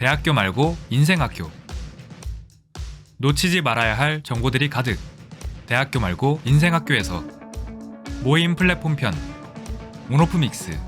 대학교 말고 인생학교. 놓치지 말아야 할 정보들이 가득. 대학교 말고 인생학교에서 모임 플랫폼 편 온오프 믹스.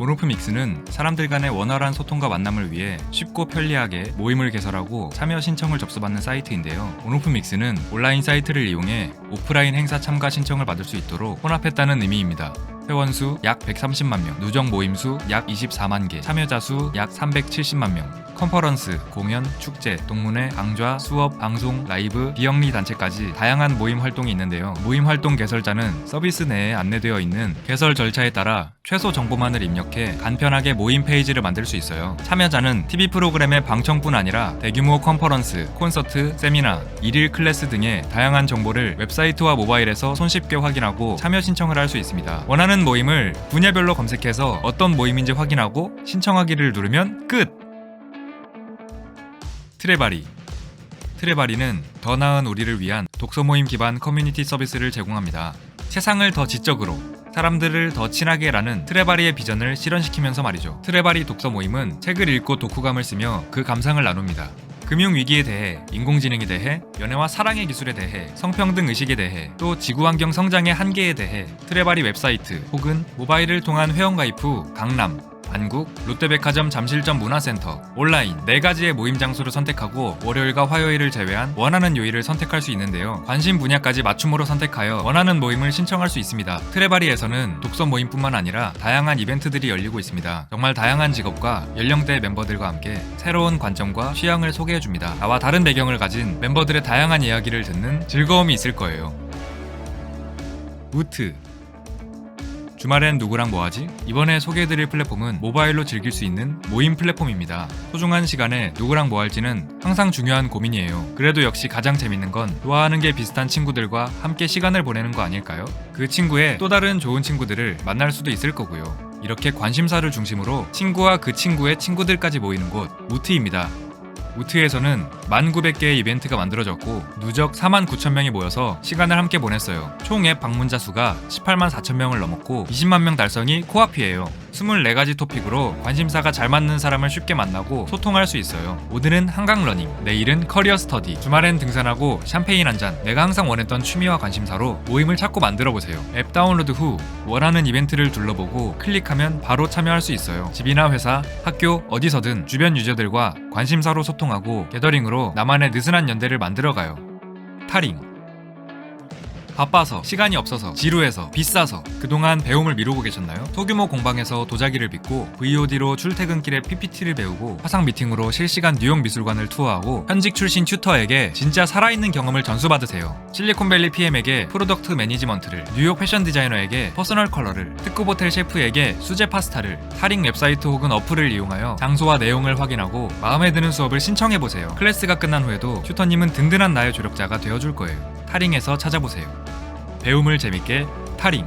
온오프 믹스는 사람들 간의 원활한 소통과 만남을 위해 쉽고 편리하게 모임을 개설하고 참여 신청을 접수받는 사이트인데요. 온오프 믹스는 온라인 사이트를 이용해 오프라인 행사 참가 신청을 받을 수 있도록 혼합했다는 의미입니다. 회원 수 약 130만 명, 누적 모임 수 약 24만 개, 참여자 수 약 370만 명, 컨퍼런스, 공연, 축제, 동문회, 강좌, 수업, 방송, 라이브, 비영리 단체까지 다양한 모임 활동이 있는데요. 모임 활동 개설자는 서비스 내에 안내되어 있는 개설 절차에 따라 최소 정보만을 입력해 간편하게 모임 페이지를 만들 수 있어요. 참여자는 TV 프로그램의 방청뿐 아니라 대규모 컨퍼런스, 콘서트, 세미나, 일일 클래스 등의 다양한 정보를 웹사이트와 모바일에서 손쉽게 확인하고 참여 신청을 할 수 있습니다. 원하는 모임을 분야별로 검색해서 어떤 모임인지 확인하고 신청하기를 누르면 끝! 트레바리 트레바리는 더 나은 우리를 위한 독서 모임 기반 커뮤니티 서비스를 제공합니다. 세상을 더 지적으로 사람들을 더 친하게라는 트레바리의 비전을 실현시키면서 말이죠. 트레바리 독서 모임은 책을 읽고 독후감을 쓰며 그 감상을 나눕니다. 금융 위기에 대해, 인공지능에 대해, 연애와 사랑의 기술에 대해, 성평등 의식에 대해, 또 지구 환경 성장의 한계에 대해 트레바리 웹사이트 혹은 모바일을 통한 회원 가입 후 강남, 안국, 롯데백화점 잠실점 문화센터, 온라인 네 가지의 모임 장소를 선택하고 월요일과 화요일을 제외한 원하는 요일을 선택할 수 있는데요. 관심 분야까지 맞춤으로 선택하여 원하는 모임을 신청할 수 있습니다. 트레바리에서는 독서 모임뿐만 아니라 다양한 이벤트들이 열리고 있습니다. 정말 다양한 직업과 연령대 멤버들과 함께 새로운 관점과 취향을 소개해줍니다. 나와 다른 배경을 가진 멤버들의 다양한 이야기를 듣는 즐거움이 있을 거예요. 우트 주말엔 누구랑 뭐하지? 이번에 소개해드릴 플랫폼은 모바일로 즐길 수 있는 모임 플랫폼입니다. 소중한 시간에 누구랑 뭐할지는 항상 중요한 고민이에요. 그래도 역시 가장 재밌는 건 좋아하는 게 비슷한 친구들과 함께 시간을 보내는 거 아닐까요? 그 친구의 또 다른 좋은 친구들을 만날 수도 있을 거고요. 이렇게 관심사를 중심으로 친구와 그 친구의 친구들까지 모이는 곳 무트입니다. 우트에서는 1,900개의 이벤트가 만들어졌고 누적 4만 9천 명이 모여서 시간을 함께 보냈어요. 총 앱 방문자 수가 18만 4천 명을 넘었고 20만 명 달성이 코앞이에요. 24가지 토픽으로 관심사가 잘 맞는 사람을 쉽게 만나고 소통할 수 있어요. 오늘은 한강 러닝, 내일은 커리어 스터디, 주말엔 등산하고 샴페인 한 잔. 내가 항상 원했던 취미와 관심사로 모임을 찾고 만들어 보세요. 앱 다운로드 후 원하는 이벤트를 둘러보고 클릭하면 바로 참여할 수 있어요. 집이나 회사, 학교 어디서든 주변 유저들과 관심사로 소통하고 게더링으로 나만의 느슨한 연대를 만들어가요. 타링 바빠서, 시간이 없어서, 지루해서, 비싸서 그동안 배움을 미루고 계셨나요? 소규모 공방에서 도자기를 빚고 VOD로 출퇴근길에 PPT를 배우고 화상 미팅으로 실시간 뉴욕 미술관을 투어하고 현직 출신 튜터에게 진짜 살아있는 경험을 전수받으세요. 실리콘밸리 PM에게 프로덕트 매니지먼트를, 뉴욕 패션 디자이너에게 퍼스널 컬러를, 특급 호텔 셰프에게 수제 파스타를, 타링 웹사이트 혹은 어플을 이용하여 장소와 내용을 확인하고 마음에 드는 수업을 신청해보세요. 클래스가 끝난 후에도 튜터님은 든든한 나의 조력자가 되어줄 거예요. 타링에서 찾아보세요. 배움을 재밌게 타링